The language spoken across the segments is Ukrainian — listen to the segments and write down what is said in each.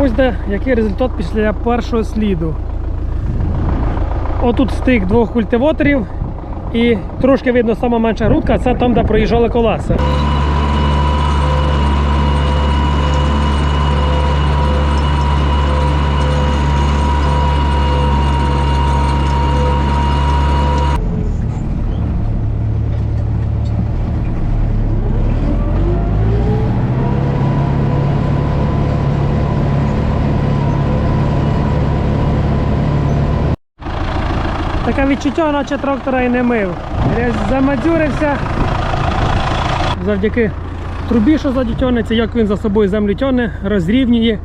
Ось де який результат після першого сліду. Отут стик двох культиваторів і трошки видно сама менша грудка, це там, де проїжджали колеса. Таке відчуття, наче трактора і не мив. Я замадюрився. Завдяки трубі, що ззаді тягнеться, як він за собою землю тягне, розрівнює.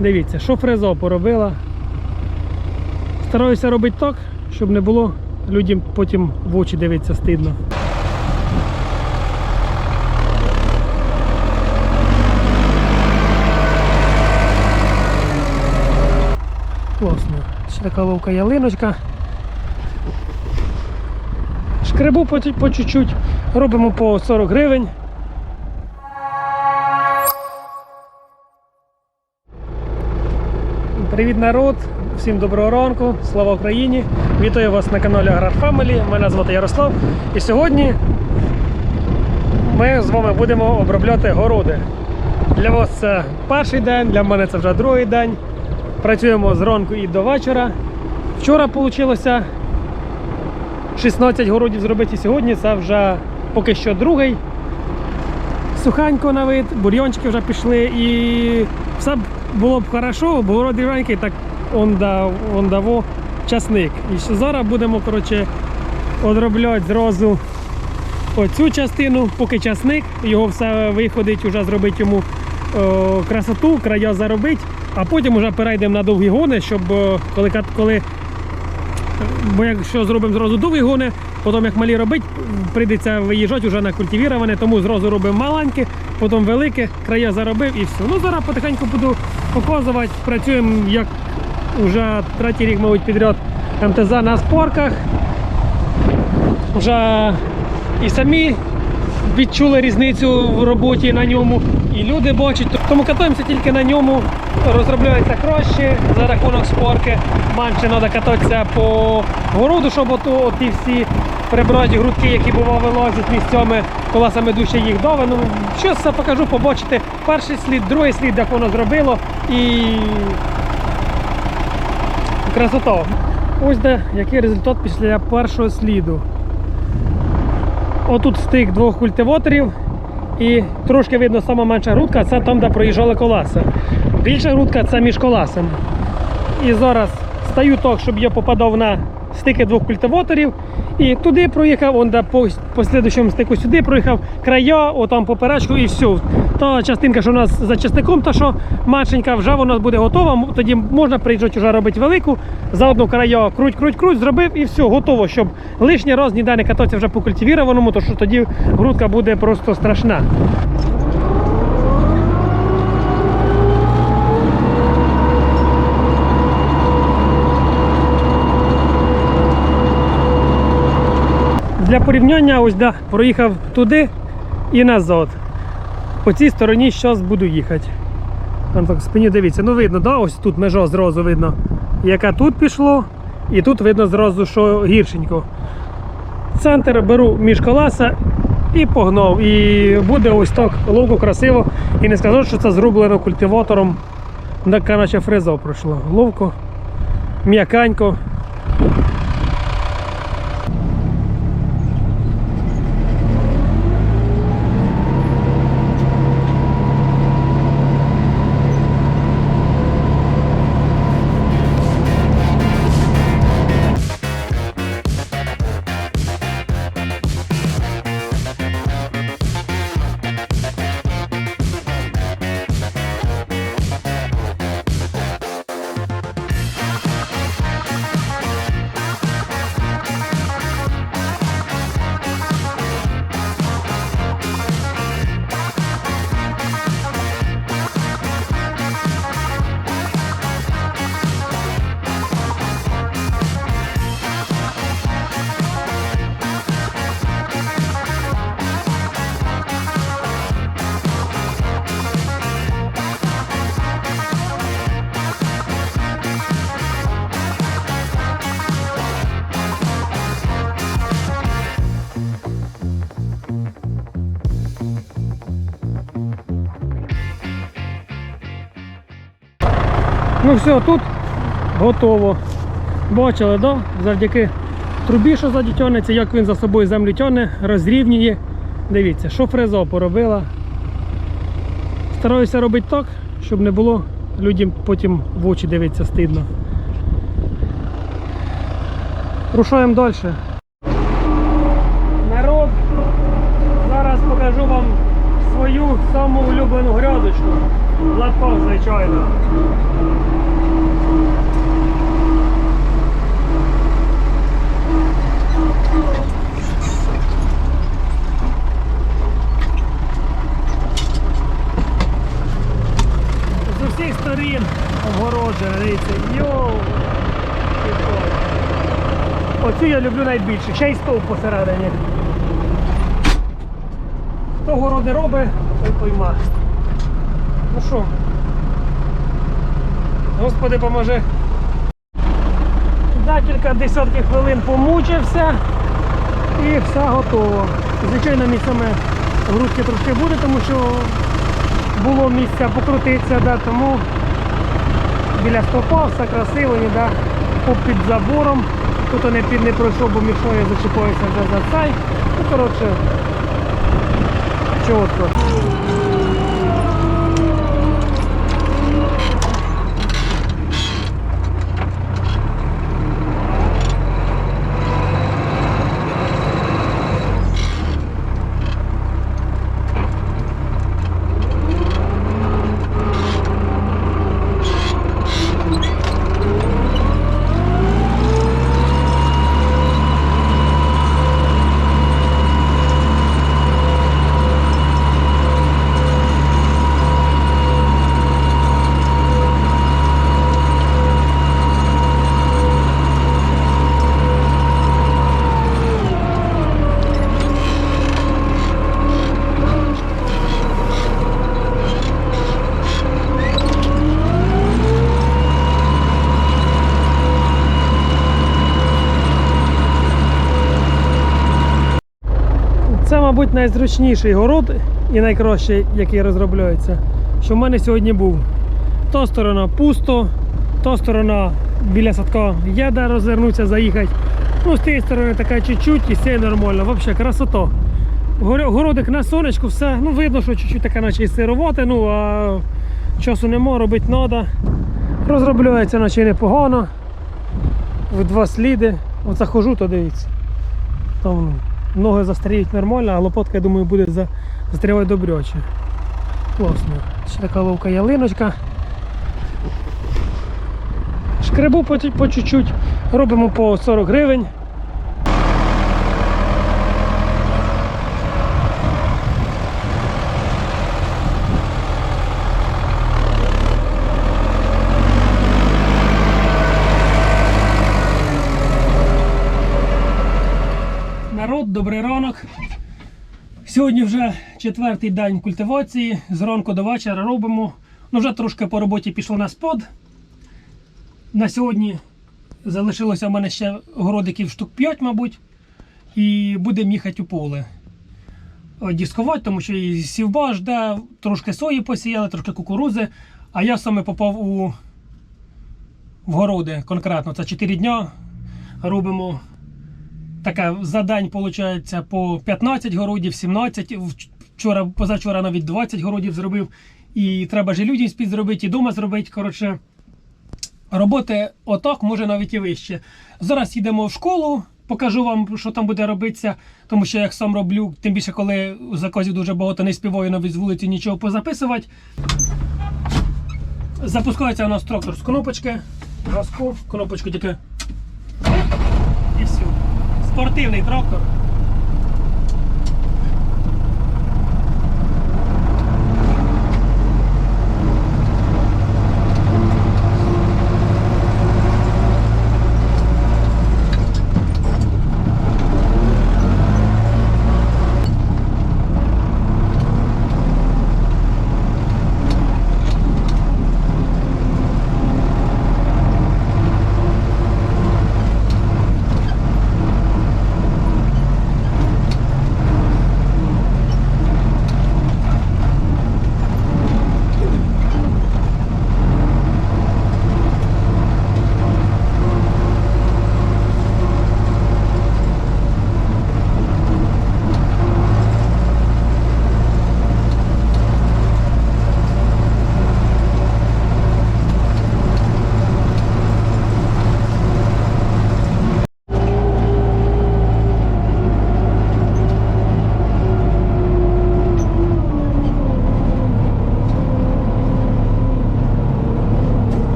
Дивіться, що фреза поробила. Стараюся робити так, щоб не було людям потім в очі дивитися стидно. Класно. Ще така ловка ялиночка. Шкребу по, по чуть-чуть, робимо по 40 гривень. Привіт народ! Всім доброго ранку, слава Україні! Вітаю вас на каналі Аграр Family. Мене звати Ярослав. І сьогодні ми з вами будемо обробляти городи. Для вас це перший день, для мене це вже другий день. Працюємо з ранку і до вечора. Вчора вийшло 16 городів зробити сьогодні. Це вже поки що другий. Сухенько на вид, бур'йончики вже пішли і все було б хорошо, бо рівненький, так он, да, даво часник. І що зараз будемо коротше, одробляти зразу оцю частину, поки часник, його все виходить, вже зробити йому о, красоту, края заробити, а потім вже перейдемо на довгі гони, щоб о, коли, коли Бо якщо зробимо зразу довгі гони, потім як малі робити, прийдеться виїжджати вже на культивіроване, тому зразу робимо маленьке, потім велике, края заробив і все. Ну зараз потихеньку буду показувати. Працюємо як вже третій рік, мабуть, підряд МТЗ на спорках. Вже і самі відчули різницю в роботі на ньому, і люди бачать. Тому катаємося тільки на ньому, розробляється краще за рахунок спорки. Менше треба кататися по городу, щоб ото, ті всі прибраті грудки, які бувало вилазять місцями, колесами дужче їх дави. Ну, щось це покажу, побачите. Перший слід, другий слід, як воно зробило. І красота. Ось де який результат після першого сліду. Отут стик двох культиваторів і трошки видно сама менша грудка, це там, де проїжджали колеса. Більша грудка це між колесами. І зараз стаю так, щоб я попадав на стики двох культиваторів. І туди проїхав, он де по, по слідчому стику сюди проїхав края, отам поперечку і все. Та частинка, що у нас за частником, та що меншенька, вже вона буде готова. Тоді можна приїжджати вже робити велику. Заодно края круть, круть, круть, зробив і все, готово, щоб лишній раз ніде не кататися вже по культивірованому, то що тоді грудка буде просто страшна. Для порівняння ось да, проїхав туди і назад. По цій стороні зараз буду їхати. Там так спині дивіться, ну видно, да? ось тут межа зразу видно, яка тут пішло, і тут видно зразу, що гіршенько. Центр беру між колеса і погнав. І буде ось так ловко красиво. І не скажу, що це зроблено культиватором. Така наче фреза пройшла. Ловко, м'яканько. Ну все, тут готово. Бачили, да? завдяки трубі, що ззаді тягнеться, як він за собою землю тягне, розрівнює. Дивіться, що фреза поробила. Стараюся робити так, щоб не було людям потім в очі дивитися стидно. Рушаємо далі. Народ, зараз покажу вам свою саму улюблену грядочку. Лапок, звичайно. Дивіться, йоу. Оцю я люблю найбільше, ще й стовп посередині. Хто городи робить, той пойма. Ну що, Господи поможе. Декілька десятків хвилин помучився і все готово. Звичайно, місцями грудки трошки буде, тому що було місця покрутитися, да, тому біля стопа все красиво, ніде під забором. Тут не, під не пройшов, бо мішою зачіпаюся вже за цей. Ну, коротше, чітко. Це, мабуть, найзручніший город і найкращий, який розробляється, що в мене сьогодні був. То сторона пусто, то сторона біля садка є де розвернутися, заїхати. Ну, з тієї сторони така чуть-чуть і все нормально. Взагалі, красота. Городик на сонечку, все. Ну, видно, що чуть-чуть така наче і сировате, ну а часу нема, робити треба. Розробляється наче непогано. В два сліди. От захожу, то дивіться. Там ноги застріють нормально, а лопатка, я думаю, буде за... застрівати добряче. Класно. Ще така ловка ялиночка. Шкребу по чуть-чуть, робимо по 40 гривень. Народ, добрий ранок. Сьогодні вже четвертий день культивації. Зранку до вечора робимо. Ну, вже трошки по роботі пішло на спод. На сьогодні залишилося в мене ще городиків штук 5, мабуть. І будемо їхати у поле. О, Дискувати, тому що і сівба жде, трошки сої посіяли, трошки кукурузи. А я саме попав у в городи конкретно. Це 4 дня. Робимо таке за день виходить по 15 городів, 17. Вчора, позавчора навіть 20 городів зробив. І треба ж людям спід зробити, і вдома зробити. Коротше, роботи отак, може навіть і вище. Зараз їдемо в школу, покажу вам, що там буде робитися, тому що як сам роблю, тим більше, коли заказів дуже багато не співаю навіть з вулиці нічого позаписувати. Запускається у нас трактор з кнопочки. Газку, кнопочку тільки. Спортивний трактор.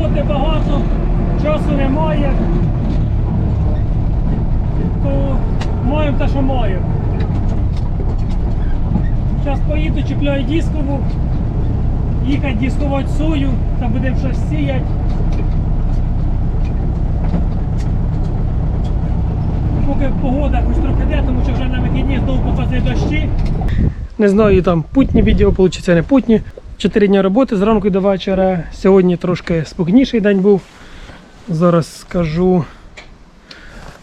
роботи багато, часу немає. То маємо те, що маємо. Зараз поїду, чіпляю дискову, їхати дискувати сою та будемо щось сіяти. Поки погода хоч трохи йде, тому що вже на вихідні знову показує дощі. Не знаю, там путні відео вийде, не путні. Чотири дні роботи з ранку до вечора. Сьогодні трошки спокійніший день був. Зараз скажу.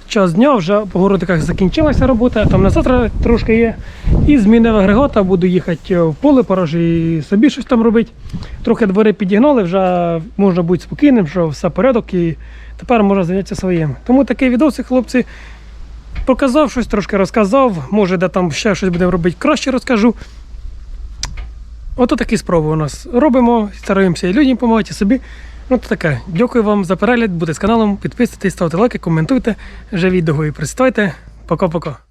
Час дня вже по городиках закінчилася робота, там на завтра трошки є. І змінив агрегата, буду їхати в поле, пора і собі щось там робити. Трохи двори підігнали, вже можна бути спокійним, що все порядок і тепер можна зайнятися своїм. Тому такий відосик, хлопці, показав щось, трошки розказав. Може, де там ще щось будемо робити краще розкажу. Ото такі спроби у нас робимо, стараємося і людям допомагати, і собі. Ну, то таке. Дякую вам за перегляд, будьте з каналом, підписуйтесь, ставте лайки, коментуйте, живіть довго і представте. Пока-пока.